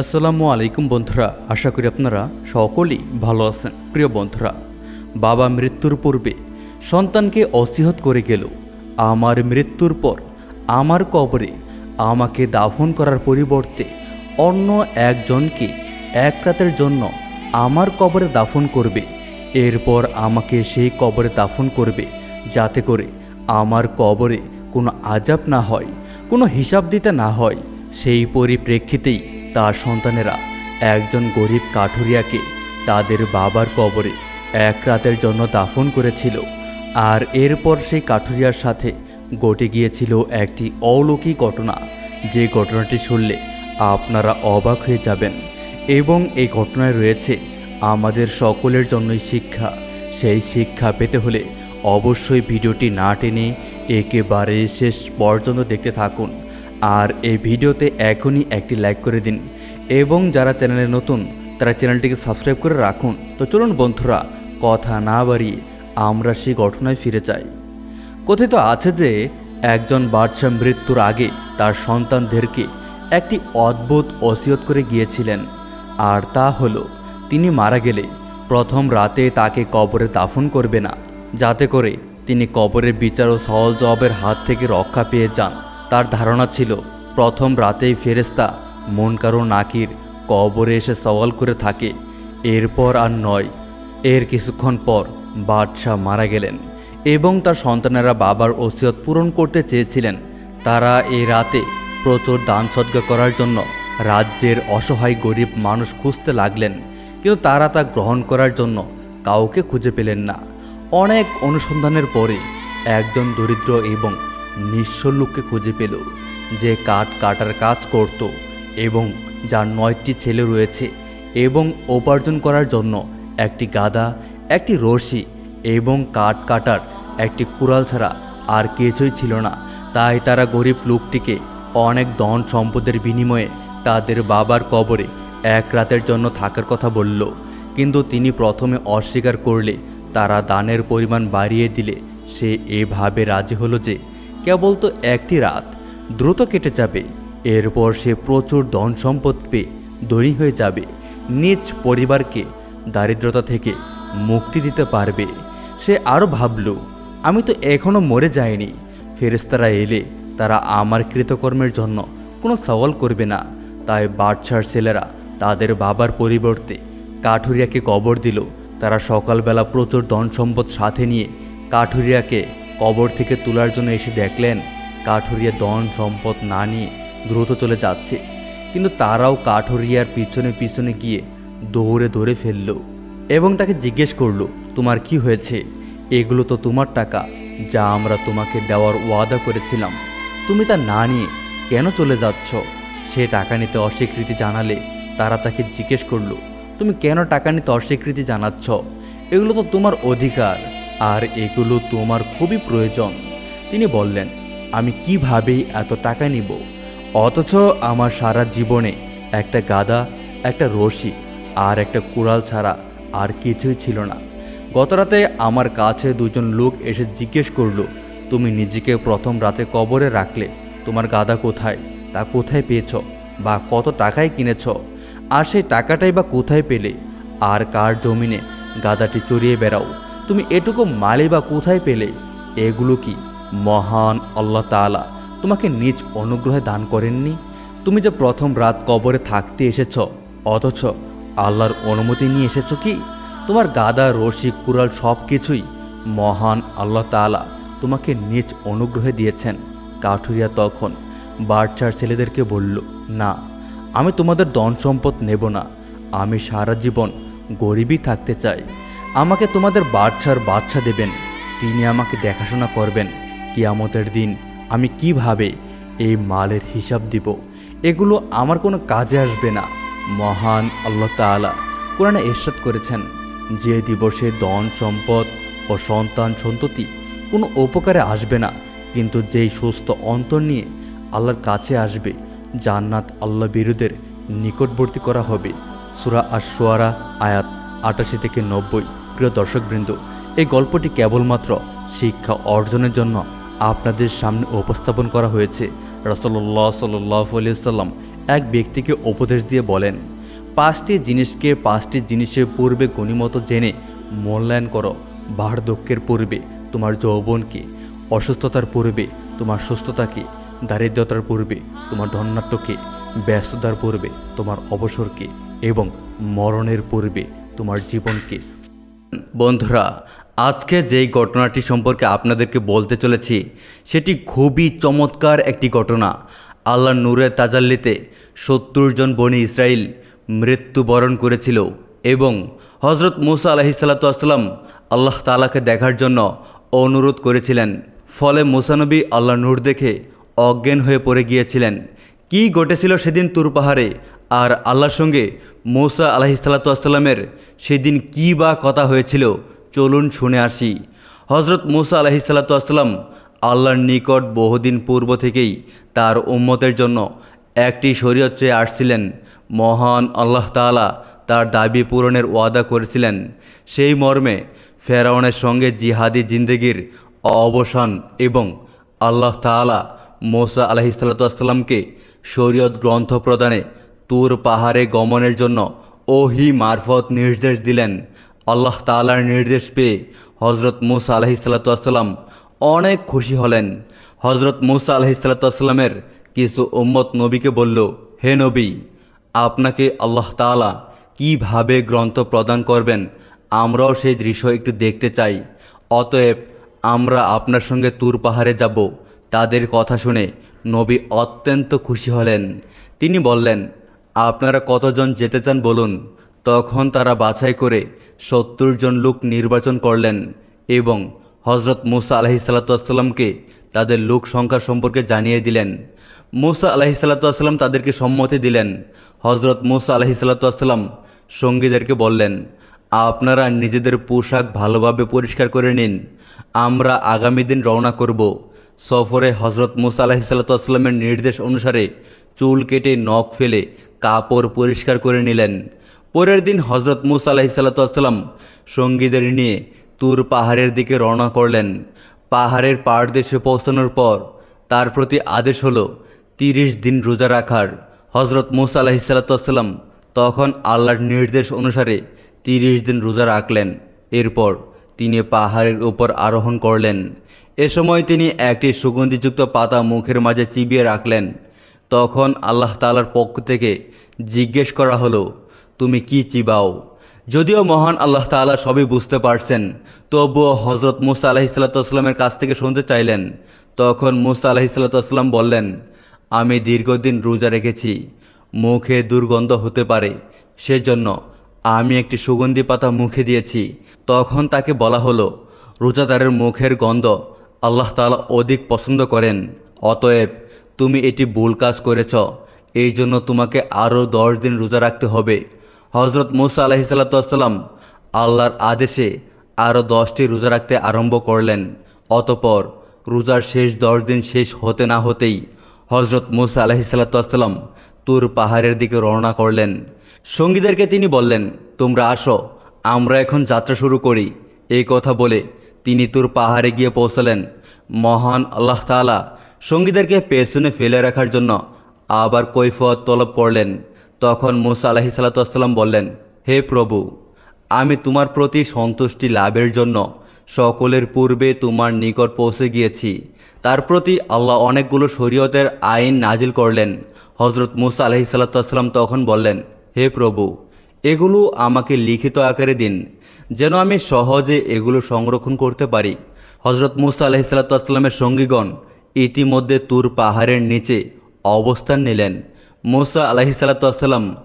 আসসালামু আলাইকুম বন্ধুরা, আশা করি আপনারা সকলেই ভালো আছেন। প্রিয় বন্ধুরা, বাবা মৃত্যুর পূর্বে সন্তানকে অসিহত করে গেল। আমার মৃত্যুর পর আমার কবরে আমাকে দাফন করার পরিবর্তে অন্য একজনকে এক রাতের জন্য আমার কবরে দাফন করবে। এরপর আমাকে সেই কবরে দাফন করবে যাতে করে আমার কবরে কোনো আজাব না হয়, কোনো হিসাব দিতে না হয়। সেই পরিপ্রেক্ষিতেই তার সন্তানেরা একজন গরিব কাঠুরিয়াকে তাদের বাবার কবরে এক রাতের জন্য দাফন করেছিল আর এরপর সেই কাঠুরিয়ার সাথে ঘটে গিয়েছিল একটি অলৌকিক ঘটনা। যে ঘটনাটি শুনলে আপনারা অবাক হয়ে যাবেন এবং এই ঘটনায় রয়েছে আমাদের সকলের জন্যই শিক্ষা। সেই শিক্ষা পেতে হলে অবশ্যই ভিডিওটি না টেনে একেবারে শেষ পর্যন্ত দেখতে থাকুন। আর এই ভিডিওতে এখনই একটি লাইক করে দিন। এবং যারা চ্যানেলে নতুন, তারা চ্যানেলটিকে সাবস্ক্রাইব করে রাখুন। তো চলুন বন্ধুরা, কথা না বাড়িয়ে আমরা সেই ঘটনায় ফিরে যাই। কথিত আছে যে, একজন বাদশাহ মৃত্যুর আগে তার সন্তানদেরকে একটি অদ্ভুত ওসিয়ত করে গিয়েছিলেন। আর তা হলো, তিনি মারা গেলে প্রথম রাতে তাকে কবরে দাফন করবে না। যাতে করে তিনি কবরের বিচার ও সহজ জবাবের হাত থেকে রক্ষা পেয়ে যান। তার ধারণা ছিল, প্রথম রাতেই ফেরেস্তা মন কারও নাকির কবরে এসে সওয়াল করে থাকে, এরপর আর নয়। এর কিছুক্ষণ পর বাদশাহ মারা গেলেন এবং তার সন্তানেরা বাবার ওসিয়ত পূরণ করতে চেয়েছিলেন। তারা এই রাতে প্রচুর দান সদ্গা করার জন্য রাজ্যের অসহায় গরিব মানুষ খুঁজতে লাগলেন, কিন্তু তারা তা গ্রহণ করার জন্য কাউকে খুঁজে পেলেন না। অনেক অনুসন্ধানের পরে একজন দরিদ্র এবং নিঃস্ব লোককে খুঁজে পেল, যে কাঠ কাটার কাজ করত এবং যার নয়টি ছেলে রয়েছে এবং উপার্জন করার জন্য একটি গাদা একটি রশি এবং কাঠ কাটার একটি কুড়াল ছাড়া আর কিছুই ছিল না। তাই তারা গরিব লোকটিকে অনেক ধন সম্পদের বিনিময়ে তাদের বাবার কবরে এক রাতের জন্য থাকার কথা বলল। কিন্তু তিনি প্রথমে অস্বীকার করলে তারা দানের পরিমাণ বাড়িয়ে দিলে। সে এভাবে রাজি হলো যে কেবল তো একটি রাত, দ্রুত কেটে যাবে। এরপর সে প্রচুর ধন সম্পদ পেয়ে ধনী হয়ে যাবে। নিজ পরিবারকে দারিদ্রতা থেকে মুক্তি দিতে পারবে। সে আরও ভাবল, আমি তো এখনও মরে যাইনি। ফেরেস্তারা এলে তারা আমার কৃতকর্মের জন্য কোনো সওয়াল করবে না। তাই বাদশার ছেলেরা তাদের বাবার পরিবর্তে কাঠুরিয়াকে কবর দিল। তারা সকালবেলা প্রচুর ধন সম্পদ সাথে নিয়ে কাঠুরিয়াকে কবর থেকে তোলার জন্য এসে দেখলেন কাঠুরিয়া ধন সম্পদ না নিয়ে দ্রুত চলে যাচ্ছে। কিন্তু তারাও কাঠুরিয়ার পিছনে পিছনে গিয়ে দৌড়ে ধরে ফেলল এবং তাকে জিজ্ঞেস করল, তোমার কি হয়েছে? এগুলো তো তোমার টাকা, যা আমরা তোমাকে দেওয়ার ওয়াদা করেছিলাম। তুমি তা না নিয়ে কেন চলে যাচ্ছ? সে টাকা নিতে অস্বীকৃতি জানালে তারা তাকে জিজ্ঞেস করল, তুমি কেন টাকা নিতে অস্বীকৃতি জানাচ্ছ? এগুলো তো তোমার অধিকার। আর এগুলো তোমার খুবই প্রয়োজন। তিনি বললেন, আমি কিভাবেই এত টাকা নিব? অথচ আমার সারা জীবনে একটা গাদা, একটা রশি আর একটা কুড়াল ছাড়া আর কিছুই ছিল না। গতরাতে আমার কাছে দুজন লোক এসে জিজ্ঞেস করল, তুমি নিজেকে প্রথম রাতে কবরে রাখলে, তোমার গাদা কোথায়? তা কোথায় পেয়েছ? বা কত টাকায় কিনেছ? আর সেই টাকাটাই বা কোথায় পেলে? আর কার জমিনে গাদাটি চড়িয়ে বেড়াও? তুমি এটুকু মালে বা কোথায় পেলে? এগুলো কি? মহান আল্লাহ তাআলা তোমাকে নিজ অনুগ্রহে দান করেননি? তুমি যে প্রথম রাত কবরে থাকতে এসেছ, অথচ আল্লাহর অনুমতি নিয়ে এসেছ কি? তোমার গাদা, রশি, কুড়াল সব কিছুই মহান আল্লাহ তাআলা তোমাকে নিজ অনুগ্রহে দিয়েছেন। কাঠুরিয়া তখন বাচ্চার ছেলেদেরকে বলল, না, আমি তোমাদের ধন সম্পদ নেব না। আমি সারা জীবন গরিবই থাকতে চাই। আমাকে তোমাদের বাচ্চার বাচ্চা দেবেন। তিনি আমাকে দেখাশোনা করবেন। কিয়ামতের দিন আমি কীভাবে এই মালের হিসাব দিব? এগুলো আমার কোনো কাজে আসবে না, মহান আল্লাহ তাআলা। কোরআনে এরশাদ করেছেন, যে দিবসে ধন, সম্পদ ও সন্তান সন্ততি কোনো উপকারে আসবে না, কিন্তু যেই সুস্থ অন্তর নিয়ে আল্লাহর কাছে আসবে, জান্নাত আল্লাহ বিরুদের নিকটবর্তী করা হবে। সুরা আর আশোয়ারা আয়াত আটাশি থেকে নব্বই। প্রিয় দর্শকবৃন্দ, এই গল্পটি কেবলমাত্র শিক্ষা অর্জনের জন্য আপনাদের সামনে উপস্থাপন করা হয়েছে। রসল্লাহ সাল্লাহ সাল্লাম এক ব্যক্তিকে উপদেশ দিয়ে বলেন, পাঁচটি জিনিসকে পাঁচটি জিনিসের পূর্বে গণিমতো জেনে মূল্যায়ন করো। বার্ধক্যের পূর্বে তোমার যৌবনকে অসুস্থতার পূর্বে তোমার সুস্থতাকে দারিদ্রতার পূর্বে তোমার ধন্যাট্যকে ব্যস্ততার পূর্বে তোমার অবসরকে এবং মরণের পূর্বে তোমার জীবনকে বন্ধুরা, আজকে যেই ঘটনাটি সম্পর্কে আপনাদেরকে বলতে চলেছি, সেটি খুবই চমৎকার একটি ঘটনা। আল্লাহ নূরের তাজাল্লিতে সত্তর জন বনি ইসরায়েল মৃত্যুবরণ করেছিল এবং হজরত মুসা আলহিসাল্লাম আল্লাহ তালাকে দেখার জন্য অনুরোধ করেছিলেন। ফলে মুসানবী আল্লাহ নূর দেখে অজ্ঞান হয়ে পড়ে গিয়েছিলেন। কি ঘটেছিল সেদিন তুর পাহাড়ে? আর আল্লাহর সঙ্গে মৌসা আলাহিসাল্লাতুয়াসাল্লামের সেদিন কী বা কথা হয়েছিল চলুন শুনে আসি। হজরত মৌসা আলাহিসাল্লাতুয়াসাল্লাম আল্লাহর নিকট বহুদিন পূর্ব থেকেই তার উম্মতের জন্য একটি শরীয়ত চেয়ে আসছিলেন। মহান আল্লাহ তাআলা তার দাবি পূরণের ওয়াদা করেছিলেন। সেই মর্মে ফেরাউনের সঙ্গে জিহাদি জিন্দেগির অবসান এবং আল্লাহ তাআলা মোসা আলহিসাল্লাতুয়াসাল্লামকে শরীয়ত গ্রন্থ প্রদানে তুর পাহাড়ে গমনের জন্য ওহি মারফত নির্দেশ দিলেন। আল্লাহ তাআলার নির্দেশ পেয়ে হজরত মুসা আলহিসাল্লাতুয়াসাল্লাম অনেক খুশি হলেন। হজরত মুসা আলহিসাল্লাতুয়াসাল্লামের কিছু উম্মত নবীকে বলল, হে নবী, আপনাকে আল্লাহ তাআলা কীভাবে গ্রন্থ প্রদান করবেন? আমরাও সেই দৃশ্য একটু দেখতে চাই। অতএব আমরা আপনার সঙ্গে তুর পাহাড়ে যাব। তাদের কথা শুনে নবী অত্যন্ত খুশি হলেন। তিনি বললেন আপনারা কতজন যেতে চান বলুন। তখন তারা বাছাই করে সত্তর জন লোক নির্বাচন করলেন এবং হজরত মুসা আলহিসাল্লাতুয়াসাল্লামকে তাদের লোক সংখ্যা সম্পর্কে জানিয়ে দিলেন। মুসা আলহিসাল্লাতুয়াসাল্লাম তাদেরকে সম্মতি দিলেন। হজরত মুসা আলহিসাল্লাতুয়াসাল্লাম সঙ্গীদেরকে বললেন, আপনারা নিজেদের পোশাক ভালোভাবে পরিষ্কার করে নিন। আমরা আগামী দিন রওনা করব। সফরে হজরত মুসা আলাহিসাল্লামের নির্দেশ অনুসারে চুল কেটে নখ ফেলে কাপড় পরিষ্কার করে নিলেন। পরের দিন হজরত মুসা আলাহিসাল্লাম সঙ্গীদের নিয়ে তুর পাহাড়ের দিকে রওনা করলেন। পাহাড়ের পাড় দেশে পৌঁছানোর পর তার প্রতি আদেশ হলো তিরিশ দিন রোজা রাখার। হজরত মুসা আলাহিসাল্লাম তখন আল্লাহর নির্দেশ অনুসারে তিরিশ দিন রোজা রাখলেন। এরপর তিনি পাহাড়ের উপর আরোহণ করলেন। এ সময় তিনি একটি সুগন্ধিযুক্ত পাতা মুখের মাঝে চিবিয়ে রাখলেন। তখন আল্লাহ তালার পক্ষ থেকে জিজ্ঞেস করা হলো, তুমি কি চিবাও? যদিও মহান আল্লাহ তাআলা সবই বুঝতে পারছেন, তবুও হজরত মুসা আলাহিসাল্লামের কাছ থেকে শুনতে চাইলেন। তখন মুসা আলাহিসাল্লাম বললেন, আমি দীর্ঘদিন রোজা রেখেছি, মুখে দুর্গন্ধ হতে পারে, সেজন্য আমি একটি সুগন্ধি পাতা মুখে দিয়েছি। তখন তাকে বলা হলো, রোজাদারের মুখের গন্ধ আল্লাহ তাআলা অধিক পছন্দ করেন, অতএব তুমি এটি ভুল কাজ করেছ। এই জন্য তোমাকে আরও দশ দিন রোজা রাখতে হবে। হজরত মুসা আলহিসাল্লাম আল্লাহর আদেশে আরও দশটি রোজা রাখতে আরম্ভ করলেন। অতপর রোজার শেষ দশ দিন শেষ হতে না হতেই হজরত মুসা আলহিসাল্লাম তুর পাহাড়ের দিকে রওনা করলেন। সঙ্গীদেরকে তিনি বললেন, তোমরা আসো, আমরা এখন যাত্রা শুরু করি। এই কথা বলে তিনি তুর পাহাড়ে গিয়ে পৌঁছালেন। মহান আল্লাহ তাআলা সঙ্গীদেরকে পেছনে ফেলে রাখার জন্য আবার কৈফত তলব করলেন। তখন মুসা আলাহি সাল্লাতাম বললেন, হে প্রভু, আমি তোমার প্রতি সন্তুষ্টি লাভের জন্য সকলের পূর্বে তোমার নিকট পৌঁছে গিয়েছি। তার প্রতি আল্লাহ অনেকগুলো শরীয়তের আইন নাজিল করলেন। হজরত মুসা আলহি সাল্লাতাম তখন বললেন, হে প্রভু, এগুলো আমাকে লিখিত আকারে দিন, যেন আমি সহজে এগুলো সংরক্ষণ করতে পারি। হজরত মুসা আলহিসাল্লামের সঙ্গীগণ ইতিমধ্যে তুর পাহাড়ের নিচে অবস্থান নিলেন। মুসা আলহিসাল্লাম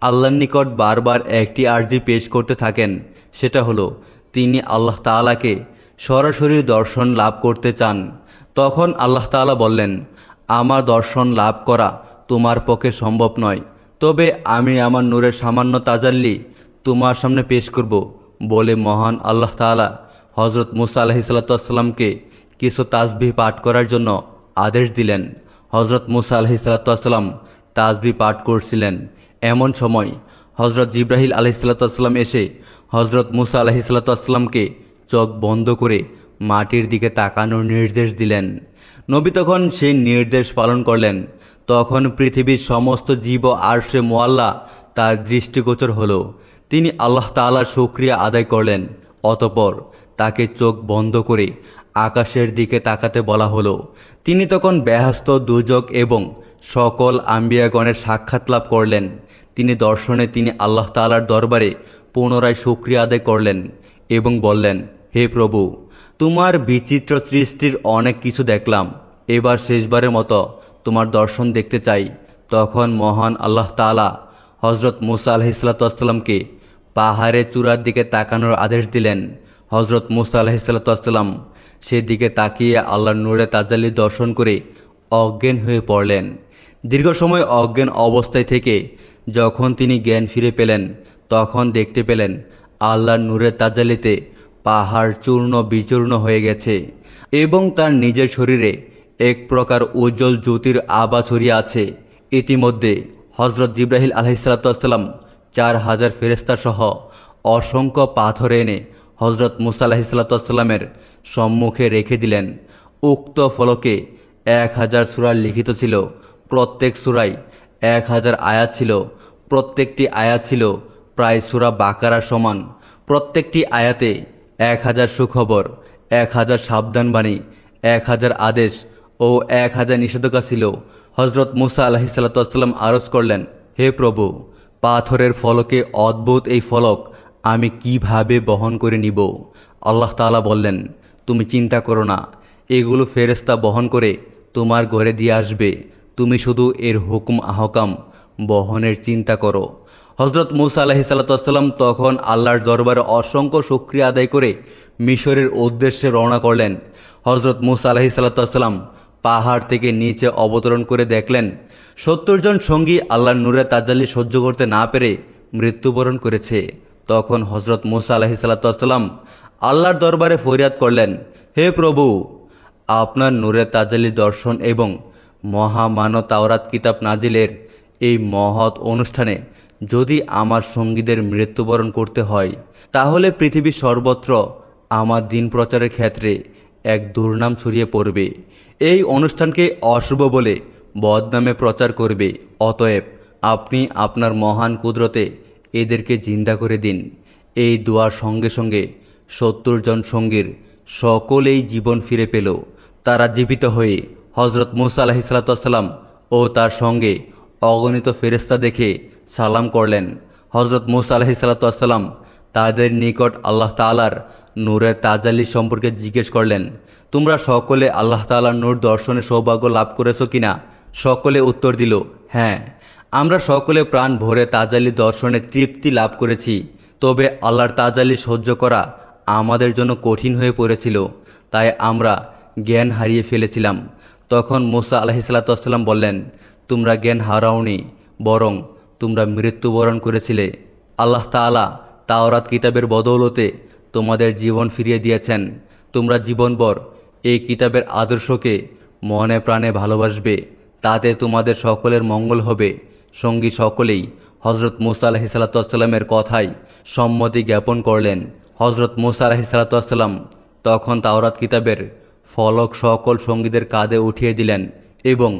আল্লাহর নিকট বারবার একটি আর্জি পেশ করতে থাকেন। সেটা হলো, তিনি আল্লাহ তাআলাকে সরাসরি দর্শন লাভ করতে চান। তখন আল্লাহ তাআলা বললেন, আমার দর্শন লাভ করা তোমার পক্ষে সম্ভব নয়। তবে আমি আমার নূরের সামান্য তাজাল্লি তোমার সামনে পেশ করব বলে মহান আল্লাহ তাআলা হজরত মুসা আলহিসাল্লাতামকে কিছু তাসবিহ পাঠ করার জন্য আদেশ দিলেন। হজরত মুসা আলহিসাল্লাতাম তাসবিহ পাঠ করছিলেন। এমন সময় হজরত জিব্রাহিল আলহিসাল্লাতাম এসে হজরত মুসা আলহিসাল্লাতামকে চোখ বন্ধ করে মাটির দিকে তাকানোর নির্দেশ দিলেন। নবী তখন সেই নির্দেশ পালন করলেন। তখন পৃথিবীর সমস্ত জীব আর সে মোয়াল্লা তার দৃষ্টিগোচর হল। তিনি আল্লাহ তাআলার শুক্রিয়া আদায় করলেন। অতপর তাকে চোখ বন্ধ করে আকাশের দিকে তাকাতে বলা হলো, তিনি তখন ব্যস্ত দুজক এবং সকল আম্বিয়াগণের সাক্ষাৎ লাভ করলেন। তিনি দর্শনে তিনি আল্লাহ তাআলার দরবারে পুনরায় শুক্রিয়া আদায় করলেন এবং বললেন, হে প্রভু, তোমার বিচিত্র সৃষ্টির অনেক কিছু দেখলাম। এবার শেষবারের মতো তোমার দর্শন দেখতে চাই। তখন মহান আল্লাহ তাআলা হজরত মুসা আলহিসাল্লাতামকে পাহাড়ের চূড়ার দিকে তাকানোর আদেশ দিলেন। হজরত মুসা আলহিসাল্লাতাম সেদিকে তাকিয়ে আল্লাহর নূরে তাজাল্লি দর্শন করে অজ্ঞান হয়ে পড়লেন। দীর্ঘ সময় অজ্ঞান অবস্থায় থেকে যখন তিনি জ্ঞান ফিরে পেলেন, তখন দেখতে পেলেন আল্লাহর নূরের তাজালিতে পাহাড় চূর্ণ বিচূর্ণ হয়ে গেছে এবং তার নিজের শরীরে এক প্রকার উজ্জ্বল জ্যোতির আবা ছড়িয়ে আছে। ইতিমধ্যে হজরত জিব্রাহিল আলহিসাল্লাম চার হাজার ফেরেস্তা সহ অসংখ্য পাথর এনে হজরত মুসা আলাহিসাল্লামের সম্মুখে রেখে দিলেন। উক্ত ফলকে এক হাজার সুরার লিখিত ছিল, প্রত্যেক সুরাই এক হাজার আয়াত ছিল, প্রত্যেকটি আয়াত ছিল প্রায় সুরা বাকারার সমান। প্রত্যেকটি আয়াতে এক হাজার সুখবর, এক হাজার সাবধানবাণী, এক হাজার আদেশ ও এক হাজার নিষেধাজ্ঞা ছিল। হজরত মুসা আলাহিসাল্লাম আরজ করলেন, হে প্রভু, পাথরের ফলকে অদ্ভুত এই ফলক আমি কীভাবে বহন করে নিব? আল্লাহ তাআলা বললেন, তুমি চিন্তা করো না। এগুলো ফেরেস্তা বহন করে তোমার ঘরে দিয়ে আসবে। তুমি শুধু এর হুকুম আহকাম, বহনের চিন্তা করো। হজরত মুসা আলাহি সাল্লাতাম তখন আল্লাহর দরবারে অসংখ্য শুক্রিয়া আদায় করে মিশরের উদ্দেশ্যে রওনা করলেন। হজরত মুসা আলাহি সাল্লাতাম পাহাড় থেকে নিচে অবতরণ করে দেখলেন, সত্তর জন সঙ্গী আল্লাহর নূরে তাজাল্লি সহ্য করতে না পেরে মৃত্যুবরণ করেছে। তখন হজরত মুসা আলাহি সাল্লাতাম আল্লাহর দরবারে ফরিয়াদ করলেন, হে প্রভু, আপনার নূরে তাজালি দর্শন এবং মহামানব তাওরাত কিতাব নাজিলের এই মহৎ অনুষ্ঠানে যদি আমার সঙ্গীদের মৃত্যুবরণ করতে হয়, তাহলে পৃথিবীর সর্বত্র আমার দিন প্রচারের ক্ষেত্রে এক দুর্নাম ছড়িয়ে পড়বে। এই অনুষ্ঠানকে অশুভ বলে বদনামে প্রচার করবে। অতএব আপনি আপনার মহান কুদরতে এদেরকে জিন্দা করে দিন। এই দোয়ার সঙ্গে সঙ্গে সত্তর জন সঙ্গীর সকলেই জীবন ফিরে পেল। তারা জীবিত হয়ে হজরত মুসা আলাহিসাল্লাম ও তার সঙ্গে অগণিত ফেরেস্তা দেখে সালাম করলেন। হজরত মুসা আলাহিসাল্লাম তাদের নিকট আল্লাহ তালার নূরের তাজাল্লি সম্পর্কে জিজ্ঞেস করলেন, তোমরা সকলে আল্লাহ তালার নূর দর্শনে সৌভাগ্য লাভ করেছ কিনা? সকলে উত্তর দিল হ্যাঁ। আমরা সকলে প্রাণ ভরে তাজালি দর্শনে তৃপ্তি লাভ করেছি। তবে আল্লাহর তাজালি সহ্য করা আমাদের জন্য কঠিন হয়ে পড়েছিল। তাই আমরা জ্ঞান হারিয়ে ফেলেছিলাম। তখন মুসা আলহিসাল্লাম বললেন, তোমরা জ্ঞান হারাওনি, বরং তোমরা মৃত্যুবরণ করেছিলে। আল্লাহ তাআলা তাওরাত কিতাবের বদৌলতে তোমাদের জীবন ফিরিয়ে দিয়েছেন। তোমরা জীবনভর এই কিতাবের আদর্শকে মনে প্রাণে ভালোবাসবে। তাতে তোমাদের সকলের মঙ্গল হবে। সঙ্গী সকলেই হজরত মুসা আলাহিসাল্লামের কথায় সম্মতি জ্ঞাপন করলেন। হজরত মুসা আলাহিসাল্লাম তখন তাওরাত কিতাবের ফলক সকল সঙ্গীদের কাঁধে উঠিয়ে দিলেন এবং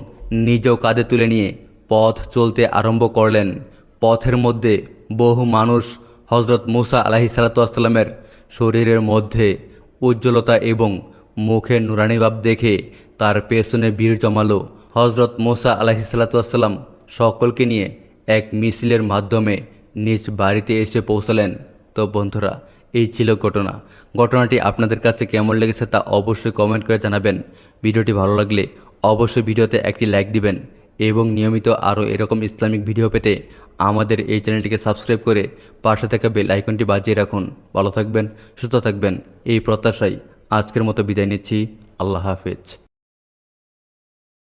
নিজেও কাঁধে তুলে নিয়ে পথ চলতে আরম্ভ করলেন। পথের মধ্যে বহু মানুষ হজরত মুসা আলাহি সাল্লাতামের শরীরের মধ্যে উজ্জ্বলতা এবং মুখের নুরানিভাব দেখে তার পেছনে বীর জমালো। হজরত মোসা আলাহি সাল্লাতাম সকলকে নিয়ে এক মিছিলের মাধ্যমে নিজ বাড়িতে এসে পৌঁছালেন। তো বন্ধুরা, এই ছিল ঘটনা। ঘটনাটি আপনাদের কাছে কেমন লেগেছে তা অবশ্যই কমেন্ট করে জানাবেন। ভিডিওটি ভালো লাগলে অবশ্যই ভিডিওতে একটি লাইক দিবেন এবং নিয়মিত আরও এরকম ইসলামিক ভিডিও পেতে আমাদের এই চ্যানেলটিকে সাবস্ক্রাইব করে পাশে থাকা বেল আইকনটি বাজিয়ে রাখুন। ভালো থাকবেন, সুস্থ থাকবেন, এই প্রত্যাশায় আজকের মতো বিদায় নিচ্ছি। আল্লাহ হাফেজ।